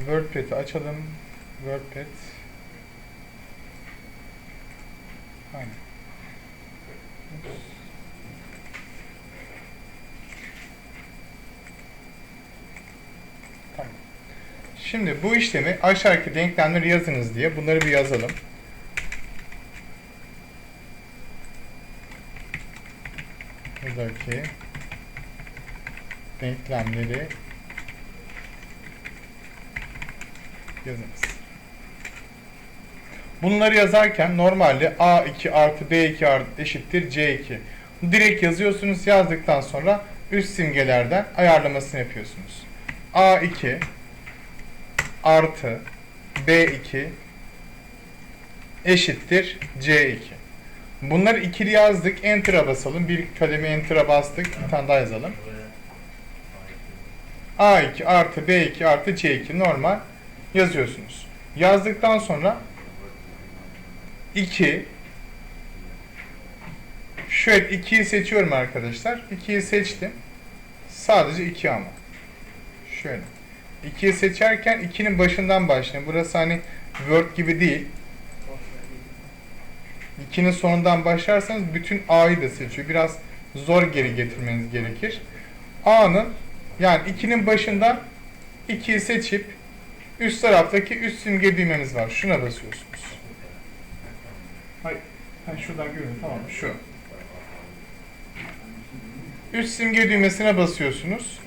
WordPad'i açalım. WordPad. Aynen. Tamam. Şimdi bu işlemi aşağıdaki denklemleri yazınız diye bunları bir yazalım. Buradaki denklemleri yazınız. Bunları yazarken normalde A2 artı B2 artı eşittir C2. Direkt yazıyorsunuz. Yazdıktan sonra üst simgelerden ayarlamasını yapıyorsunuz. A2 artı B2 eşittir C2. Bunları ikili yazdık. Enter'a basalım. Bir kademe enter'a bastık. Bir tane daha yazalım. A2 artı B2 artı C2 normal yazıyorsunuz. Yazdıktan sonra 2 Şöyle 2'yi seçiyorum arkadaşlar. 2'yi seçtim. Sadece 2 ama. Şöyle. 2'yi seçerken 2'nin başından başlayın. Burası hani Word gibi değil. 2'nin sonundan başlarsanız bütün A'yı da seçiyor. Biraz zor geri getirmeniz gerekir. A'nın yani 2'nin başından 2'yi seçip üst taraftaki üst simge düğmemiz var. Şuna basıyorsunuz. Hayır. Ha, şuradan görün. Tamam şu. Üst simge düğmesine basıyorsunuz.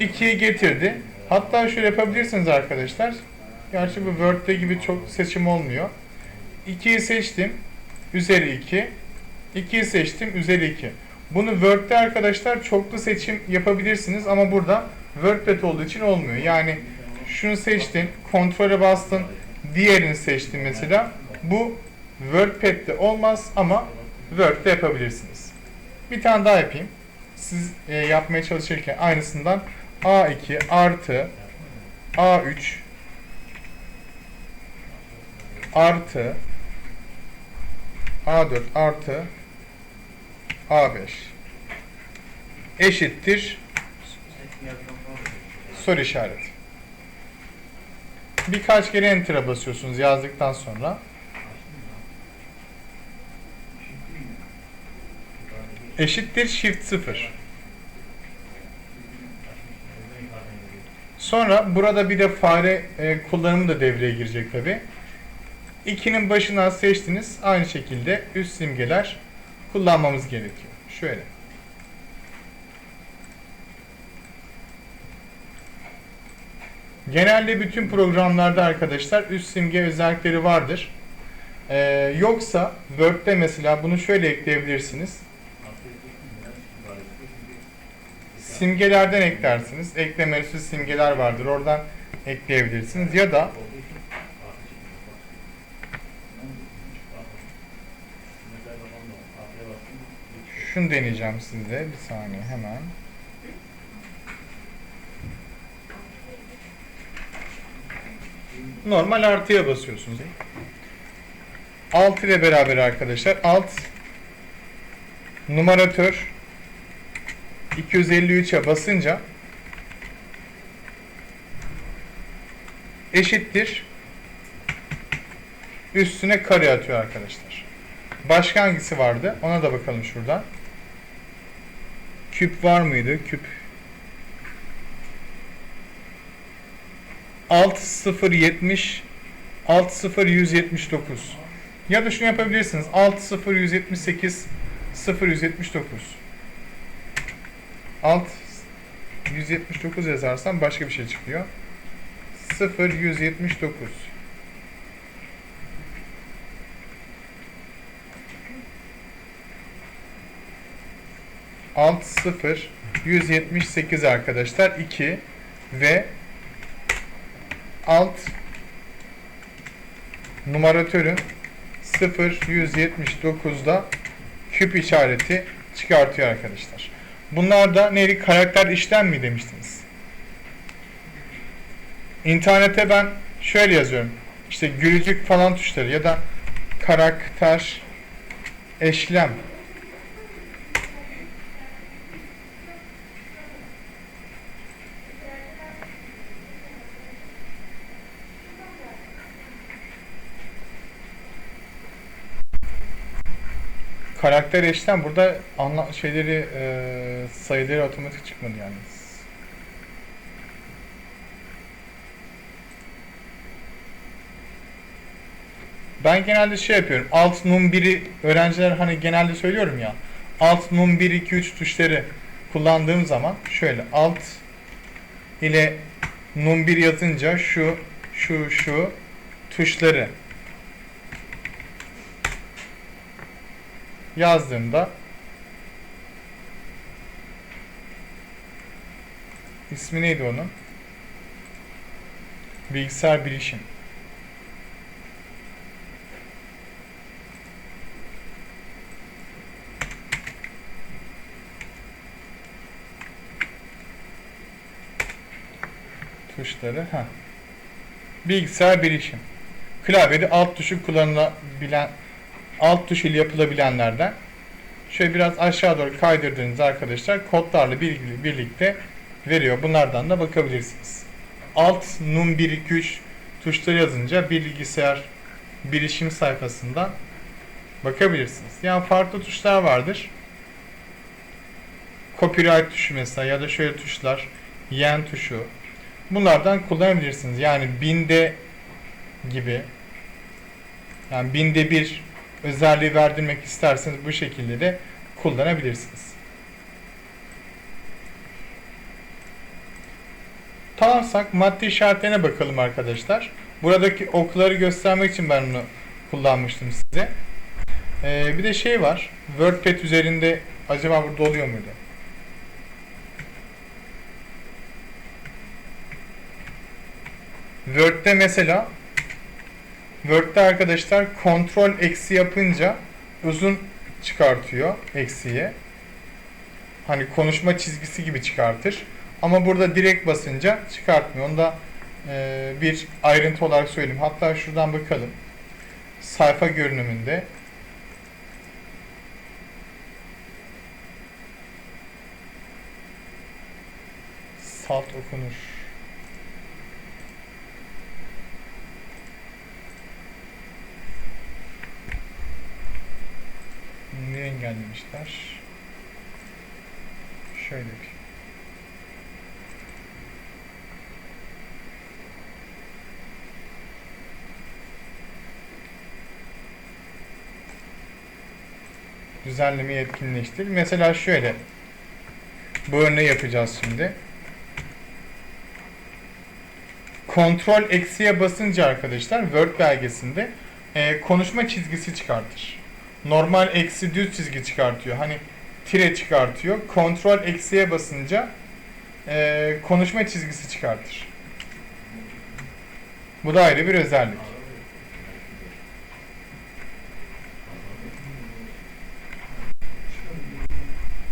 2'yi getirdi. Hatta şöyle yapabilirsiniz arkadaşlar. Gerçi bu Word'de gibi çok seçim olmuyor. 2'yi seçtim. Üzeri 2. 2'yi seçtim. Üzeri 2. Bunu Word'de arkadaşlar çoklu seçim yapabilirsiniz ama burada WordPad olduğu için olmuyor. Yani şunu seçtin, kontrole bastın, diğerini seçtin mesela. Bu WordPad'de olmaz ama Word'de yapabilirsiniz. Bir tane daha yapayım. Siz e, yapmaya çalışırken aynısından A2 artı A3 artı A4 artı A5 eşittir soru işareti. Birkaç kere enter'a basıyorsunuz yazdıktan sonra. Eşittir shift 0. Sonra burada bir de fare e, kullanımı da devreye girecek tabi. 2'nin başına seçtiniz. Aynı şekilde üst simgeler kullanmamız gerekiyor. Şöyle. Genelde bütün programlarda arkadaşlar üst simge özellikleri vardır. Ee, yoksa Word'de mesela bunu şöyle ekleyebilirsiniz. Simgelerden eklersiniz. Ekleme üstü simgeler vardır. Oradan ekleyebilirsiniz. Ya da şunu deneyeceğim sizde. Bir saniye hemen. Normal artıya basıyorsunuz. Alt ile beraber arkadaşlar. Alt numaratör 253'e basınca eşittir üstüne kare atıyor arkadaşlar. Başka hangisi vardı? Ona da bakalım şuradan. Küp var mıydı? Küp. Alt 070 alt 0179 ya da şunu yapabilirsiniz. Alt 0178 0179 alt 179 yazarsam başka bir şey çıkıyor. 0 179 alt 0 178 arkadaşlar 2 ve alt numaratörün 0 179'da küp işareti çıkartıyor arkadaşlar. Bunlar da neydi? Karakter işlem mi demiştiniz? İnternete ben şöyle yazıyorum. İşte gülücük falan tuşları ya da karakter eşlem karakter eşten burada anla şeyleri e, sayıları otomatik çıkmadı yalnız. Ben genelde şey yapıyorum. Alt num 1'i öğrenciler hani genelde söylüyorum ya. Alt num 1 2 3 tuşları kullandığım zaman şöyle alt ile num 1 yazınca şu şu şu tuşları yazdığımda ismi neydi onun? Bilgisayar bilişim. Tuşları ha. Bilgisayar bilişim. Klavyede alt tuşu kullanılabilen alt tuş ile yapılabilenlerden şöyle biraz aşağı doğru kaydırdığınız arkadaşlar kodlarla birlikte veriyor. Bunlardan da bakabilirsiniz. Alt num 1 2 3 tuşları yazınca bilgisayar bilişim sayfasından bakabilirsiniz. Yani farklı tuşlar vardır. Copyright tuşu mesela ya da şöyle tuşlar yen tuşu. Bunlardan kullanabilirsiniz. Yani binde gibi yani binde bir özelliği verdirmek isterseniz bu şekilde de kullanabilirsiniz. Tamamsak madde işaretlerine bakalım arkadaşlar. Buradaki okları göstermek için ben bunu kullanmıştım size. Ee, bir de şey var. WordPad üzerinde acaba burada oluyor muydu? Word'de mesela Word'de arkadaşlar kontrol eksi yapınca uzun çıkartıyor eksiye. Hani konuşma çizgisi gibi çıkartır. Ama burada direkt basınca çıkartmıyor. Onu da e, bir ayrıntı olarak söyleyeyim. Hatta şuradan bakalım. Sayfa görünümünde salt okunur. Engellemişler? Şöyle bir. Düzenlemeyi etkinleştir. Mesela şöyle. Bu örneği yapacağız şimdi. Kontrol eksiye basınca arkadaşlar Word belgesinde e, konuşma çizgisi çıkartır normal eksi düz çizgi çıkartıyor. Hani tire çıkartıyor. Kontrol eksiye basınca e, konuşma çizgisi çıkartır. Bu da ayrı bir özellik.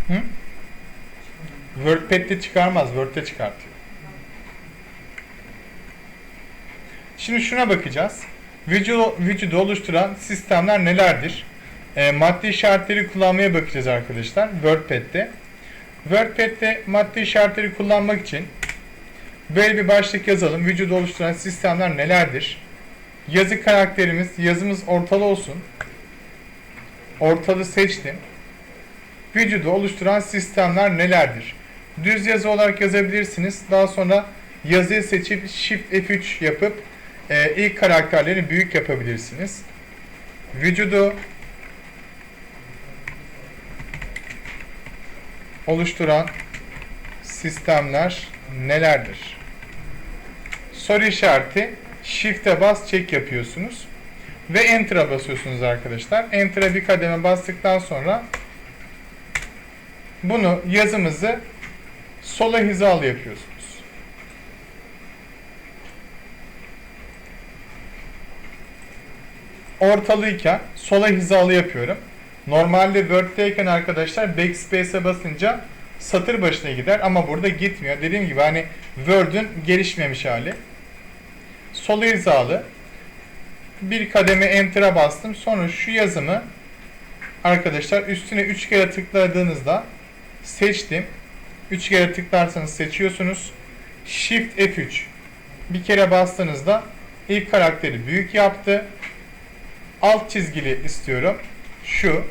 Hı? WordPad'de çıkarmaz, Word'de çıkartıyor. Şimdi şuna bakacağız. Vücudu, vücudu oluşturan sistemler nelerdir? E, madde işaretleri kullanmaya bakacağız arkadaşlar WordPad'de. WordPad'de madde işaretleri kullanmak için böyle bir başlık yazalım. Vücudu oluşturan sistemler nelerdir? Yazı karakterimiz, yazımız ortalı olsun. Ortalı seçtim. Vücudu oluşturan sistemler nelerdir? Düz yazı olarak yazabilirsiniz. Daha sonra yazıyı seçip Shift F3 yapıp e, ilk karakterleri büyük yapabilirsiniz. Vücudu oluşturan sistemler nelerdir? Soru işareti Shift'e bas çek yapıyorsunuz ve Enter'a basıyorsunuz arkadaşlar. Enter'a bir kademe bastıktan sonra bunu yazımızı sola hizalı yapıyorsunuz. Ortalıyken sola hizalı yapıyorum. Normalde Word'deyken arkadaşlar Backspace'e basınca satır başına gider ama burada gitmiyor. Dediğim gibi hani Word'ün gelişmemiş hali. Solu hizalı. Bir kademe Enter'a bastım. Sonra şu yazımı arkadaşlar üstüne 3 kere tıkladığınızda seçtim. 3 kere tıklarsanız seçiyorsunuz. Shift F3 bir kere bastığınızda ilk karakteri büyük yaptı. Alt çizgili istiyorum şu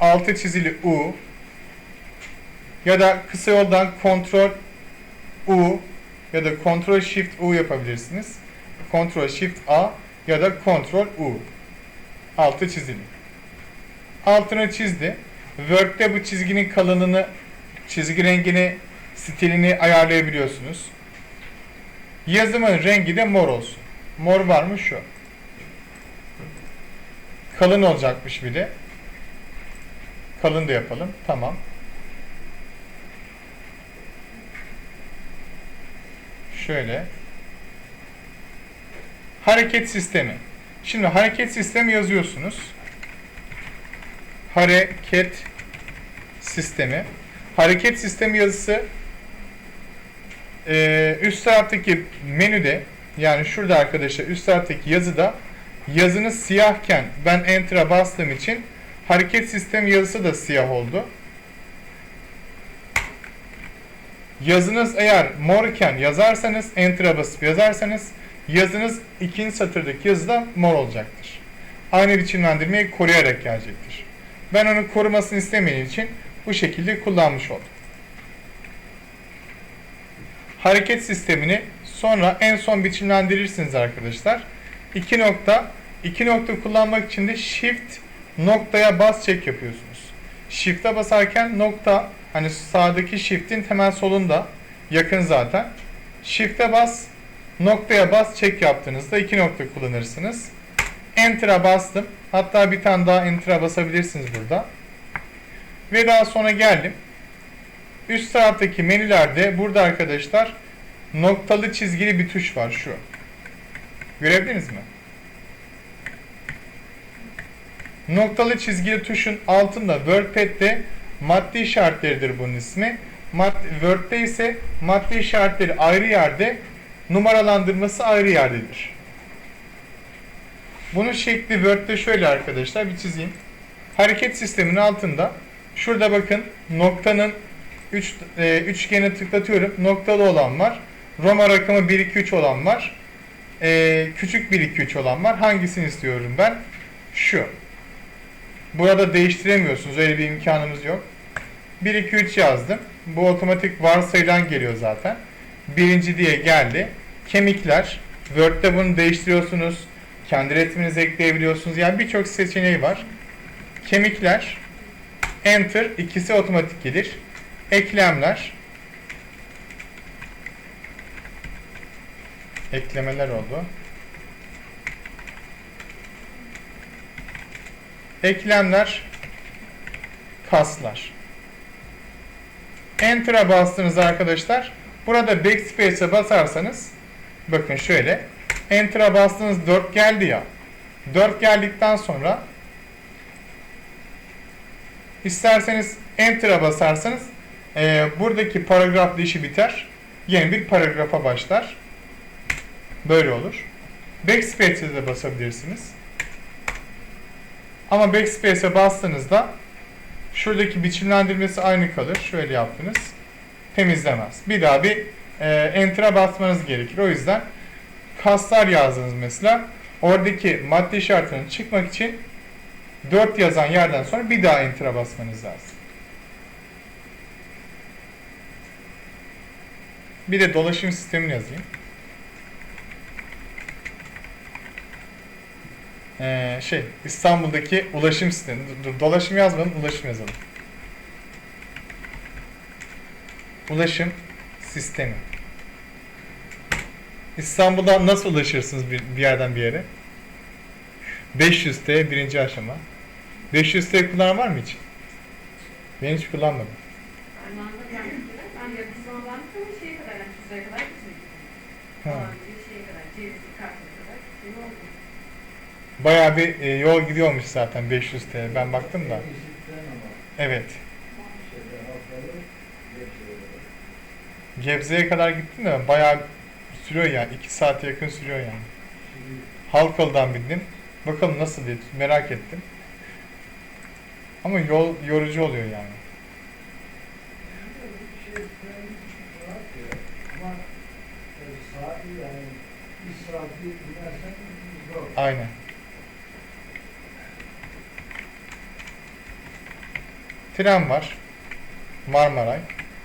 altı çizili U ya da kısa yoldan Ctrl U ya da Ctrl Shift U yapabilirsiniz. Ctrl Shift A ya da Ctrl U. Altı çizili. Altını çizdi. Word'de bu çizginin kalınlığını, çizgi rengini, stilini ayarlayabiliyorsunuz. Yazımın rengi de mor olsun. Mor var mı şu? Kalın olacakmış bir de. Kalın da yapalım. Tamam. Şöyle. Hareket sistemi. Şimdi hareket sistemi yazıyorsunuz. Hareket sistemi. Hareket sistemi yazısı üst taraftaki menüde yani şurada arkadaşlar üst taraftaki yazıda yazınız siyahken ben enter'a bastığım için hareket sistemi yazısı da siyah oldu. Yazınız eğer mor iken yazarsanız enter'a basıp yazarsanız yazınız ikinci satırdaki yazıda mor olacaktır. Aynı biçimlendirmeyi koruyarak gelecektir. Ben onu korumasını istemediğim için bu şekilde kullanmış oldum. Hareket sistemini sonra en son biçimlendirirsiniz arkadaşlar. İki nokta, iki nokta kullanmak için de shift noktaya bas çek yapıyorsunuz. Shift'e basarken nokta hani sağdaki shift'in hemen solunda yakın zaten. Shift'e bas noktaya bas çek yaptığınızda iki nokta kullanırsınız. Enter'a bastım. Hatta bir tane daha Enter'a basabilirsiniz burada. Ve daha sonra geldim. Üst taraftaki menülerde burada arkadaşlar noktalı çizgili bir tuş var şu. Görebildiniz mi? Noktalı çizgili tuşun altında WordPad'de maddi işaretleridir bunun ismi. Mad Word'de ise maddi işaretleri ayrı yerde, numaralandırması ayrı yerdedir. Bunun şekli Word'de şöyle arkadaşlar bir çizeyim. Hareket sisteminin altında şurada bakın noktanın üç, e, üçgene tıklatıyorum. Noktalı olan var. Roma rakamı 1 2 3 olan var. E, küçük 1 2 3 olan var. Hangisini istiyorum ben? Şu. Burada değiştiremiyorsunuz. Öyle bir imkanımız yok. 1 2 3 yazdım. Bu otomatik varsayılan geliyor zaten. Birinci diye geldi. Kemikler. Word'de bunu değiştiriyorsunuz. Kendi resminizi ekleyebiliyorsunuz. Yani birçok seçeneği var. Kemikler. Enter. ikisi otomatik gelir. Eklemler. Eklemeler oldu. Eklemler. Kaslar. Enter'a bastığınızda arkadaşlar burada backspace'e basarsanız bakın şöyle Enter'a bastığınız 4 geldi ya 4 geldikten sonra isterseniz Enter'a basarsanız e, buradaki paragraf işi biter. Yeni bir paragrafa başlar. Böyle olur. Backspace'e de basabilirsiniz. Ama Backspace'e bastığınızda şuradaki biçimlendirmesi aynı kalır. Şöyle yaptınız. Temizlemez. Bir daha bir e, Enter'a basmanız gerekir. O yüzden kaslar yazdınız mesela. Oradaki madde işaretinin çıkmak için 4 yazan yerden sonra bir daha Enter'a basmanız lazım. Bir de dolaşım sistemini yazayım. Ee, şey İstanbul'daki ulaşım sistemi. Dur, dolaşım yazmadım, ulaşım yazalım. Ulaşım sistemi. İstanbul'dan nasıl ulaşırsınız bir, bir yerden bir yere? 500T birinci aşama. 500T kullanan var mı hiç? Ben hiç kullanmadım. Ben gittiler. Ben yarısı zamanlandık ama şeye kadar, kadar gitmedik. Ha. Falan gibi şeye kadar, Cevizli, Kartal'a kadar. Ne oldu? Bayağı bir e, yol gidiyormuş zaten 500T. Ben baktım da. Evet. Gebze'ye kadar gittim de bayağı sürüyor yani. 2 saate yakın sürüyor yani. Halkalı'dan bindim. Bakalım nasıl diye merak ettim. Ama yol yorucu oluyor yani. Aynen. Tren var. Marmaray.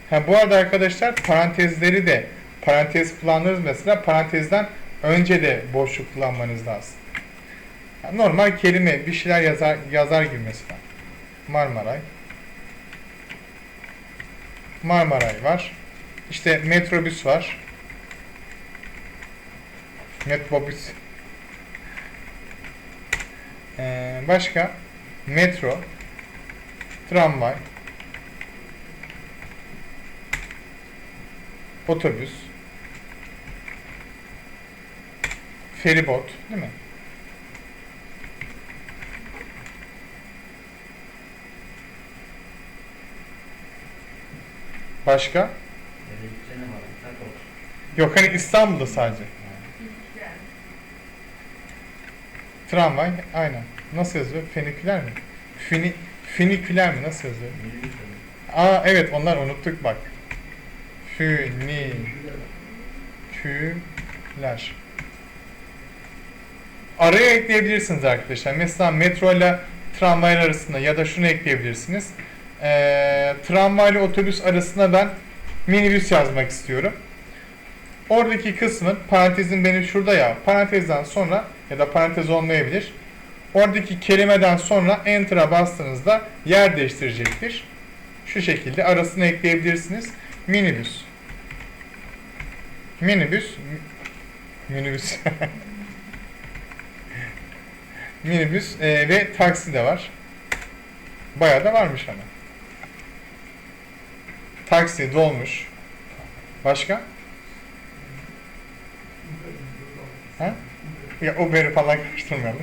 Ha, bu arada arkadaşlar parantezleri de parantez kullanırız mesela parantezden önce de boşluk kullanmanız lazım. Ya normal kelime bir şeyler yazar yazar gibi mesela. Marmaray. Marmaray var. İşte metrobüs var. Metrobüs. Ee, başka? Metro. Tramvay. Otobüs. Feribot, değil mi? Başka? Yok hani İstanbul'da sadece. Tramvay, aynen. Nasıl yazıyor? Feniküler mi? Fini, finiküler mi? Nasıl yazıyor? Aa evet onlar unuttuk bak. Füniküler. Araya ekleyebilirsiniz arkadaşlar. Mesela metro ile tramvay arasında ya da şunu ekleyebilirsiniz. Ee, tramvay ile otobüs arasında ben minibüs yazmak istiyorum. Oradaki kısmın parantezin benim şurada ya parantezden sonra ya da parantez olmayabilir. Oradaki kelimeden sonra enter'a bastığınızda yer değiştirecektir. Şu şekilde arasına ekleyebilirsiniz. Minibüs. Minibüs. mi- Minibüs. Minibüs e, ve taksi de var. Bayağı da varmış ama. Taksi, dolmuş. Başka? Ha? Ya Uber'i falan karıştırmayalım.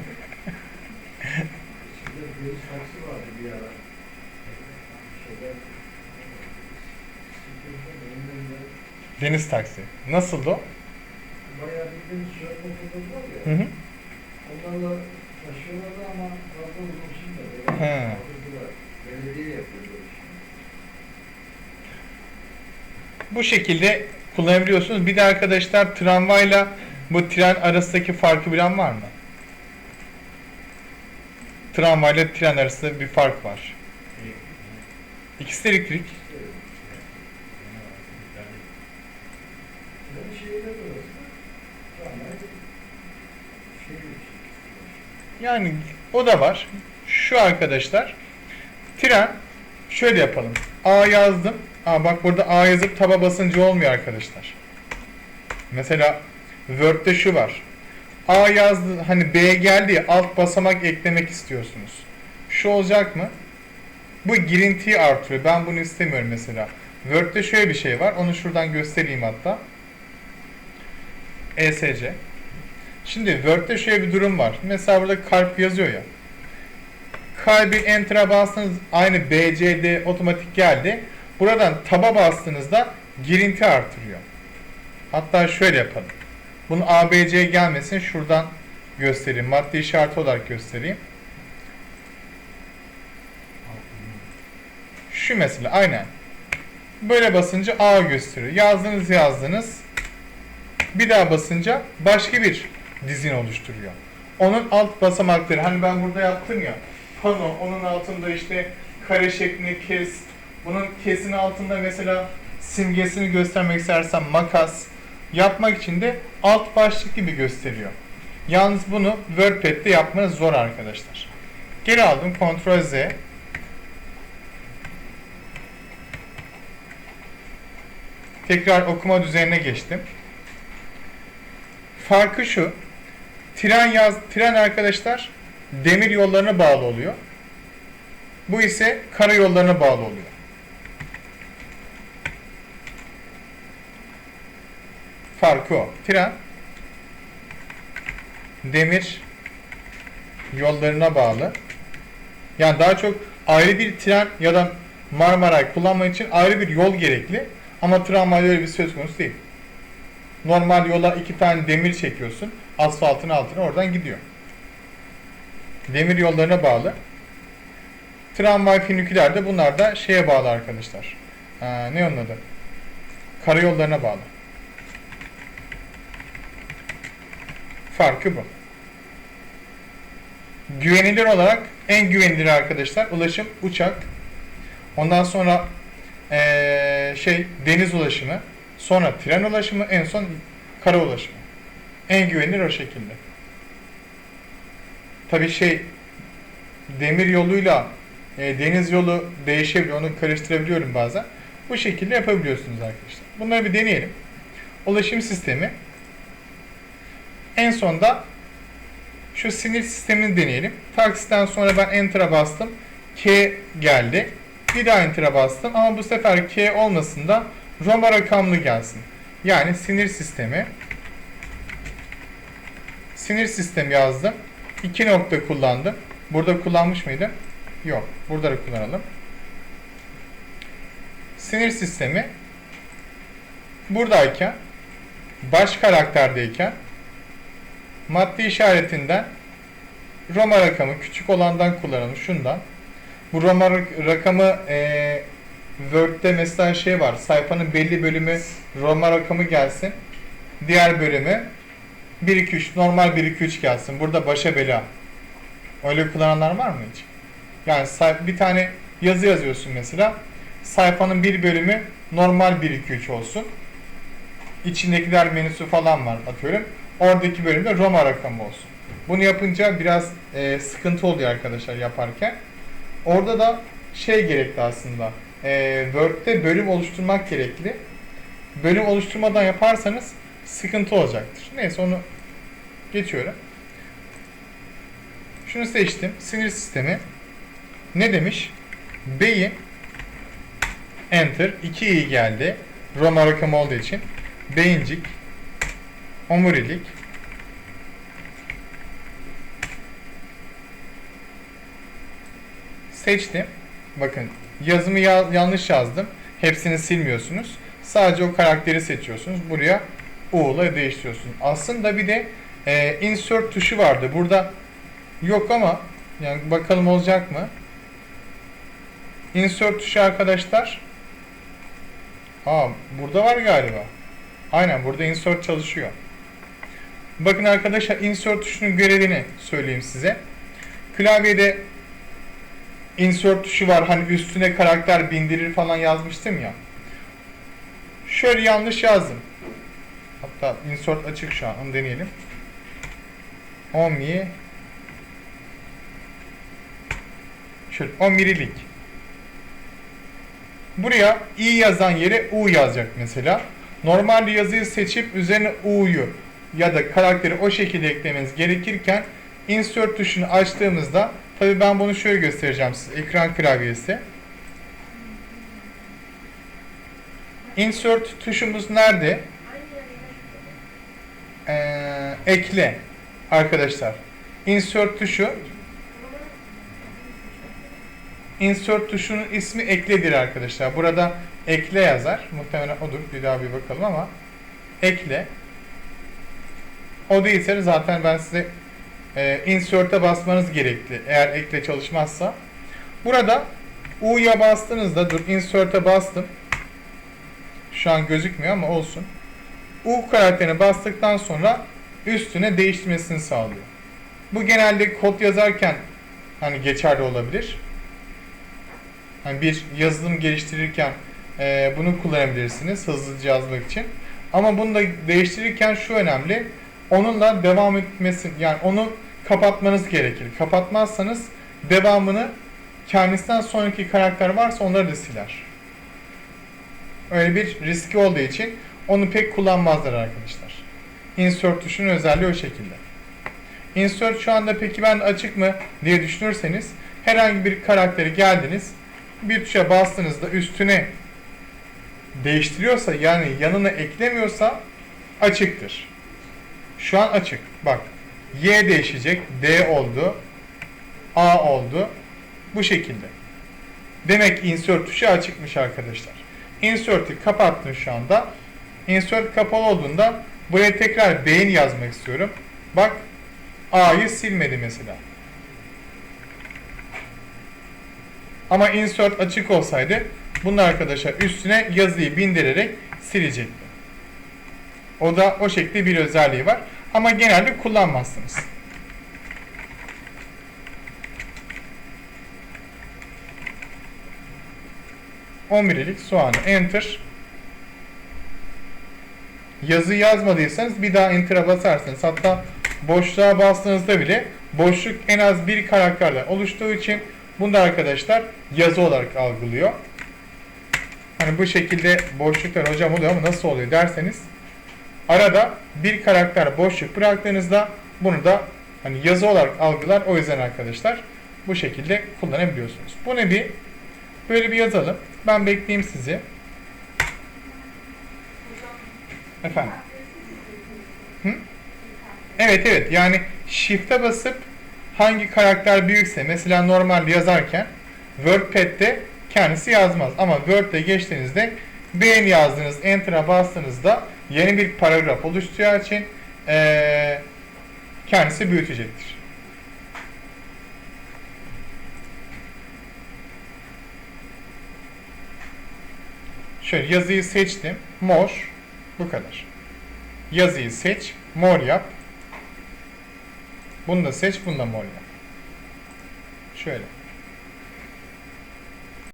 Bir taksi vardı bir ara. Şeyde, Deniz taksi. Nasıldı o? Bayağı bildiğimiz şöyle var Hı ya. hı. Onlarla taşıyorlardı ama fazla uzun sürmedi. He. Kaldırdılar. Belediye yapıyor böyle şey. Bu şekilde kullanabiliyorsunuz. Bir de arkadaşlar tramvayla bu tren arasındaki farkı bilen var mı? Tramvayla tren arasında bir fark var. İkisi de elektrik. Yani o da var. Şu arkadaşlar tren şöyle yapalım. A yazdım. Aa bak burada A yazıp taba basınca olmuyor arkadaşlar. Mesela Word'de şu var. A yazdı hani B geldi ya alt basamak eklemek istiyorsunuz. Şu olacak mı? Bu girintiyi artırıyor. Ben bunu istemiyorum mesela. Word'de şöyle bir şey var. Onu şuradan göstereyim hatta. ESC. Şimdi Word'de şöyle bir durum var. Mesela burada kalp yazıyor ya. Kalbi enter'a bastınız aynı BCD otomatik geldi. Buradan taba bastığınızda girinti artırıyor. Hatta şöyle yapalım. Bunu ABC gelmesin şuradan göstereyim. Madde işareti olarak göstereyim. Şu mesela aynen. Böyle basınca A gösteriyor. Yazdınız yazdınız. Bir daha basınca başka bir dizin oluşturuyor. Onun alt basamakları hani ben burada yaptım ya. Pano onun altında işte kare şeklinde kes. Bunun kesin altında mesela simgesini göstermek istersen makas. Yapmak için de alt başlık gibi gösteriyor. Yalnız bunu WordPad'de yapmanız zor arkadaşlar. Geri aldım Ctrl Z. Tekrar okuma düzenine geçtim. Farkı şu. Tren yaz tren arkadaşlar demir yollarına bağlı oluyor. Bu ise karayollarına bağlı oluyor. Farkı o. Tren demir yollarına bağlı. Yani daha çok ayrı bir tren ya da Marmaray kullanmak için ayrı bir yol gerekli. Ama tramvayda öyle bir söz konusu değil. Normal yola iki tane demir çekiyorsun. Asfaltın altına oradan gidiyor. Demir yollarına bağlı. Tramvay finiküler de bunlar da şeye bağlı arkadaşlar. Ee, ne onun adı? Karayollarına bağlı. Farkı bu. Güvenilir olarak en güvenilir arkadaşlar ulaşım uçak. Ondan sonra eee, şey deniz ulaşımı, sonra tren ulaşımı, en son kara ulaşımı. En güvenilir o şekilde. Tabii şey demir yoluyla e, deniz yolu değişebiliyor. Onu karıştırabiliyorum bazen. Bu şekilde yapabiliyorsunuz arkadaşlar. Bunları bir deneyelim. Ulaşım sistemi. En sonda şu sinir sistemini deneyelim. Taksiden sonra ben Enter'a bastım. K geldi. Bir daha Enter'a bastım ama bu sefer K olmasın da Roma rakamlı gelsin. Yani sinir sistemi. Sinir sistemi yazdım. İki nokta kullandım. Burada kullanmış mıydım? Yok. Burada da kullanalım. Sinir sistemi buradayken baş karakterdeyken maddi işaretinden Roma rakamı küçük olandan kullanalım şundan. Bu Roma rak- rakamı eee Word'de mesela şey var. Sayfanın belli bölümü Roma rakamı gelsin. Diğer bölümü 1 2 3 normal 1 2 3 gelsin. Burada başa bela. Öyle kullananlar var mı hiç? Yani bir tane yazı yazıyorsun mesela. Sayfanın bir bölümü normal 1 2 3 olsun. İçindekiler menüsü falan var atıyorum. Oradaki bölümde Roma rakamı olsun. Bunu yapınca biraz e, sıkıntı oluyor arkadaşlar yaparken. Orada da şey gerekli aslında. E, Word'de bölüm oluşturmak gerekli. Bölüm oluşturmadan yaparsanız sıkıntı olacaktır. Neyse onu geçiyorum. Şunu seçtim. Sinir sistemi. Ne demiş? Beyin Enter 2 i geldi. Roma rakamı olduğu için. Beyincik omurilik seçtim. Bakın yazımı ya- yanlış yazdım. Hepsini silmiyorsunuz. Sadece o karakteri seçiyorsunuz. Buraya U ile değiştiriyorsunuz. Aslında bir de e, insert tuşu vardı. Burada yok ama yani bakalım olacak mı? Insert tuşu arkadaşlar. Aa burada var galiba. Aynen burada insert çalışıyor. Bakın arkadaşlar insert tuşunun görevini söyleyeyim size. Klavyede insert tuşu var. Hani üstüne karakter bindirir falan yazmıştım ya. Şöyle yanlış yazdım. Hatta insert açık şu an. Onu deneyelim. Omi Şöyle omirilik. Buraya i yazan yere u yazacak mesela. Normal yazıyı seçip üzerine u'yu ya da karakteri o şekilde eklemeniz gerekirken insert tuşunu açtığımızda tabi ben bunu şöyle göstereceğim size ekran klavyesi. Insert tuşumuz nerede? Ee, ekle arkadaşlar. Insert tuşu insert tuşunun ismi ekledir arkadaşlar. Burada ekle yazar. Muhtemelen odur. Bir daha bir bakalım ama ekle. O değilse zaten ben size e, insert'e basmanız gerekli. Eğer ekle çalışmazsa. Burada U'ya bastığınızda dur insert'e bastım. Şu an gözükmüyor ama olsun. U karakterini bastıktan sonra üstüne değiştirmesini sağlıyor. Bu genelde kod yazarken hani geçerli olabilir. Hani bir yazılım geliştirirken e, bunu kullanabilirsiniz hızlıca yazmak için. Ama bunu da değiştirirken şu önemli. Onunla devam etmesi yani onu kapatmanız gerekir. Kapatmazsanız devamını kendisinden sonraki karakter varsa onları da siler. Öyle bir riski olduğu için onu pek kullanmazlar arkadaşlar. Insert tuşunun özelliği o şekilde. Insert şu anda peki ben açık mı diye düşünürseniz herhangi bir karakteri geldiniz bir tuşa bastığınızda üstüne değiştiriyorsa yani yanına eklemiyorsa açıktır. Şu an açık. Bak. Y değişecek. D oldu. A oldu. Bu şekilde. Demek insert tuşu açıkmış arkadaşlar. Insert'i kapattım şu anda. Insert kapalı olduğunda buraya tekrar beyin yazmak istiyorum. Bak A'yı silmedi mesela. Ama insert açık olsaydı bunu arkadaşlar üstüne yazıyı bindirerek silecekti. O da o şekilde bir özelliği var. Ama genelde kullanmazsınız. omurilik soğanı. Enter. Yazı yazmadıysanız bir daha enter'a basarsınız. Hatta boşluğa bastığınızda bile boşluk en az bir karakterle oluştuğu için bunu da arkadaşlar yazı olarak algılıyor. Hani bu şekilde boşluklar hocam oluyor ama nasıl oluyor derseniz arada bir karakter boşluk bıraktığınızda bunu da hani yazı olarak algılar. O yüzden arkadaşlar bu şekilde kullanabiliyorsunuz. Bu ne bir? Böyle bir yazalım. Ben bekleyeyim sizi. Efendim. Hı? Evet evet yani shift'e basıp hangi karakter büyükse mesela normal yazarken WordPad'de kendisi yazmaz ama Word'de geçtiğinizde beğen yazdığınız enter'a bastığınızda yeni bir paragraf oluşacağı için eee, kendisi büyütecektir. Şöyle yazıyı seçtim. Mor. Bu kadar. Yazıyı seç. Mor yap. Bunu da seç. Bunu da mor yap. Şöyle.